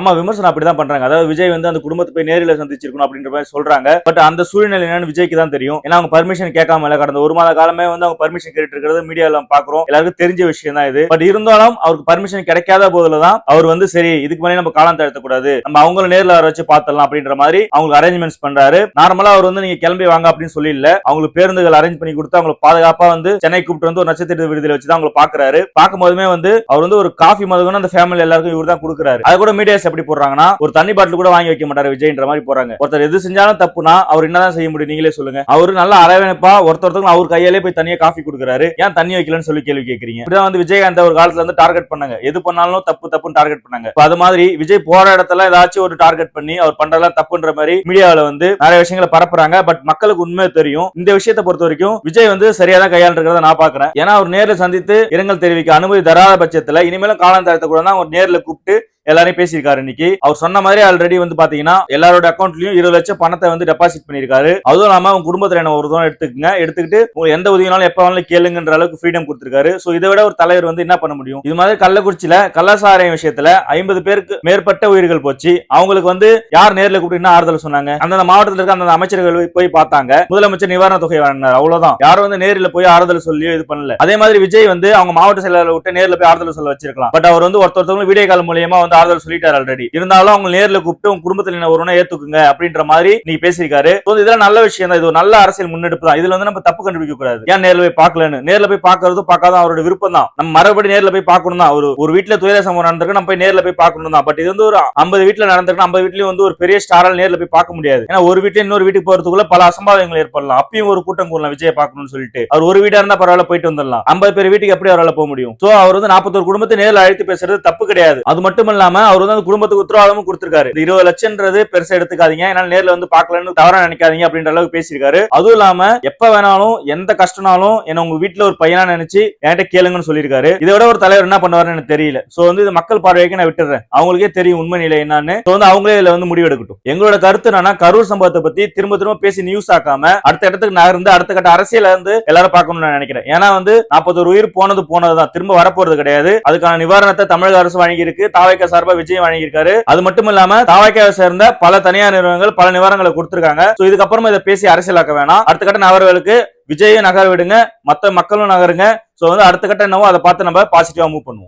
ஆமா விமர்சனம் அப்படிதான் பண்றாங்க. அதாவது விஜய் வந்து அந்த குடும்பத்தை போய் நேரில் சந்திச்சிருக்கணும் அப்படின்ற மாதிரி சொல்றாங்க. பட் அந்த சூழ்நிலை என்னன்னு விஜய்க்கு தான் தெரியும். ஏன்னா அவங்க பர்மிஷன் கேட்காம இல்ல. கடந்த ஒரு மாத காலமே வந்து அவங்க பர்மிஷன் கேட்டு இருக்கிறது மீடியால பாக்குறோம். எல்லாருக்கும் தெரிஞ்ச விஷயம் தான் இது. பட் இருந்தாலும் அவருக்கு பர்மிஷன் கிடைக்காத போதுல தான் அவர் வந்து சரி இதுக்கு மேலே நம்ம காலம் தழுத்தக்கூடாது. நம்ம அவங்கள நேர்ல வர வச்சு பார்த்தலாம் அப்படின்ற மாதிரி அவங்களுக்கு அரேஞ்ச்மெண்ட்ஸ் பண்றாரு. நார்மலா அவர் வந்து நீங்க கிளம்பி வாங்க அப்படின்னு சொல்லி இல்ல அவங்களுக்கு பேருந்துகள் அரேஞ்ச் பண்ணி கொடுத்து அவங்களுக்கு பாதுகாப்பா வந்து சென்னை கூப்பிட்டு வந்து ஒரு நட்சத்திர விடுதலை வச்சு தான் அவங்களை பாக்குறாரு. பார்க்கும்போதுமே வந்து அவர் வந்து ஒரு காஃபி மதுகன்னு அந்த ஃபேமிலி எல்லாருக்கும் இவர் தான் கொடுக்குறாரு. அது கூட மீடியா மீடியாஸ் எப்படி போடுறாங்கன்னா ஒரு தண்ணி பாட்டில் கூட வாங்கி வைக்க மாட்டாரு விஜய்ன்ற மாதிரி போறாங்க ஒருத்தர் எது செஞ்சாலும் தப்புனா அவர் என்னதான் செய்ய முடியும் நீங்களே சொல்லுங்க. அவரு நல்ல அரவணைப்பா ஒருத்தருக்கும் அவர் கையாலே போய் தனியா காஃபி கொடுக்குறாரு. ஏன் தண்ணி வைக்கலன்னு சொல்லி கேள்வி கேட்கறீங்க இப்படிதான் வந்து விஜயகாந்த் ஒரு காலத்துல வந்து டார்கெட் பண்ணாங்க. எது பண்ணாலும் தப்பு தப்புன்னு டார்கெட் பண்ணாங்க. அது மாதிரி விஜய் போற இடத்துல ஏதாச்சும் ஒரு டார்கெட் பண்ணி அவர் பண்றதெல்லாம் தப்புன்ற மாதிரி மீடியாவில் வந்து நிறைய விஷயங்களை பரப்புறாங்க. பட் மக்களுக்கு உண்மை தெரியும். இந்த விஷயத்தை பொறுத்த வரைக்கும் விஜய் வந்து சரியா தான் கையாளுறத நான் பாக்குறேன். ஏன்னா அவர் நேரில் சந்தித்து இரங்கல் தெரிவிக்க அனுமதி தராத பட்சத்துல இனிமேலும் காலம் தரத்தை கூட தான் அவர் நேரில் கூப்பிட்டு எல்லாரையும் பேசியிருக்காரு இன்னைக்கு. அவர் சொன்ன மாதிரி ஆல்ரெடி வந்து பாத்தீங்கன்னா எல்லாரோட அக்கௌண்ட்லயும் இருபது லட்சம் பணத்தை வந்து டெபாசிட் பண்ணிருக்காரு அதுவும் இல்லாம அவங்க குடும்பத்துல என்ன ஒரு தூரம் எடுத்துக்கங்க. எடுத்துக்கிட்டு எந்த உதவினாலும் எப்ப வேணாலும் கேளுங்கன்ற அளவுக்கு ஃப்ரீடம் கொடுத்திருக்காரு. சோ இதை விட ஒரு தலைவர் வந்து என்ன பண்ண முடியும்? இது மாதிரி கள்ளக்குறிச்சியில கள்ளசாராயம் விஷயத்துல ஐம்பது பேருக்கு மேற்பட்ட உயிர்கள் போச்சு. அவங்களுக்கு வந்து யார் நேர்ல கூப்பிட்டு என்ன ஆறுதல் சொன்னாங்க? அந்தந்த மாவட்டத்தில் இருக்க அந்தந்த அமைச்சர்கள் போய் பார்த்தாங்க. முதலமைச்சர் நிவாரண தொகை வழங்கினார் அவ்வளவுதான். யாரும் வந்து நேரில் போய் ஆறுதல் சொல்லியோ இது பண்ணல. அதே மாதிரி விஜய் வந்து அவங்க மாவட்ட செயலாளர் விட்டு நேர்ல போய் ஆறுதல் சொல்ல வச்சிருக்கலாம். பட் அவர் வந்து ஒருத்தவங்க வீடியோ கால் மூலியமா வந்து ஆறுதல் சொல்லிட்டாரு ஆல்ரெடி இருந்தாலும் அவங்க நேர்ல கூப்பிட்டு உங்க குடும்பத்தில் என்ன ஒருவனை ஏத்துக்குங்க அப்படின்ற மாதிரி நீ பேசியிருக்காரு. So, இதெல்லாம் நல்ல விஷயம் தான் இது ஒரு நல்ல அரசியல் முன்னெடுப்பு தான். இதுல வந்து நம்ம தப்பு கண்டுபிடிக்க கூடாது. ஏன் நேர்ல போய் பார்க்கலன்னு? நேர்ல போய் பாக்குறதும் பார்க்காத அவரோட விருப்பம் தான். நம்ம மறுபடி நேர்ல போய் பார்க்கணும் தான். ஒரு ஒரு வீட்டுல துயர சம்பவம் நடந்திருக்கு நம்ம போய் நேர்ல போய் பார்க்கணும் தான். பட் இது வந்து ஒரு ஐம்பது வீட்டுல நடந்திருக்கு ஐம்பது வீட்லயும் வந்து ஒரு பெரிய ஸ்டாரால் நேர்ல போய் பார்க்க முடியாது. ஏன்னா ஒரு வீட்டுல இன்னொரு வீட்டுக்கு போறதுக்குள்ள பல அசம்பாவிதங்கள் ஏற்படலாம். அப்பயும் ஒரு கூட்டம் கூடலாம் விஜய பார்க்கணும்னு சொல்லிட்டு. அவர் ஒரு வீடா இருந்தா பரவாயில்ல போயிட்டு வந்துடலாம். ஐம்பது பேர் வீட்டுக்கு எப்படி அவரால் போக முடியும்? சோ அவர் வந்து நாற்பத்தொரு குடும்பத்தை நேரில் அழைத்து பேசுறது தப்பு கிடையாது. அது மட்டும் இல்லாம அவர் வந்து அந்த குடும்பத்துக்கு உத்தரவாதமும் கொடுத்திருக்காரு. இந்த இருபது லட்சம்ன்றது பெருசா எடுத்துக்காதீங்க. என்னால நேர்ல வந்து பாக்கலன்னு தவறா நினைக்காதீங்க அப்படின்ற அளவுக்கு பேசியிருக்காரு. அதுவும் இல்லாம எப்ப வேணாலும் எந்த கஷ்டனாலும் என்ன உங்க வீட்டுல ஒரு பையனா நினைச்சு என்கிட்ட கேளுங்கன்னு சொல்லியிருக்காரு. இதை விட ஒரு தலைவர் என்ன பண்ணுவாருன்னு எனக்கு தெரியல. சோ வந்து இது மக்கள் பார்வைக்கு நான் விட்டுறேன். அவங்களுக்கே தெரியும் உண்மை நிலை என்னன்னு. சோ வந்து அவங்களே இதுல வந்து முடிவெடுக்கட்டும். எங்களோட கருத்து என்னன்னா கரூர் சம்பவத்தை பத்தி திரும்ப திரும்ப பேசி நியூஸ் ஆக்காம அடுத்த இடத்துக்கு நகர்ந்து அடுத்த கட்ட அரசியல இருந்து எல்லாரும் பார்க்கணும்னு நான் நினைக்கிறேன். ஏன்னா வந்து நாற்பத்தொரு உயிர் போனது போனதுதான். திரும்ப வரப்போறது கிடையாது. அதுக்கான நிவாரணத்தை தமிழக அரசு வழங்கி இருக்கு தாவைக்க சார்பா விஜயம் வழங்கியிருக்காரு. அது மட்டும் இல்லாம தாவாய்க்காவை சேர்ந்த பல தனியார் நிறுவனங்கள் பல நிவாரணங்களை கொடுத்திருக்காங்க. சோ இதுக்கப்புறமா இதை பேசி அரசியலாக்க வேணாம். அடுத்த கட்ட நகர்வுகளுக்கு விஜயை நகர விடுங்க. மத்த மக்களும் நகருங்க. சோ வந்து அடுத்த கட்ட என்னவோ அதை பார்த்து நம்ம பாசிட்டிவா மூவ் பண்ணுவோம்.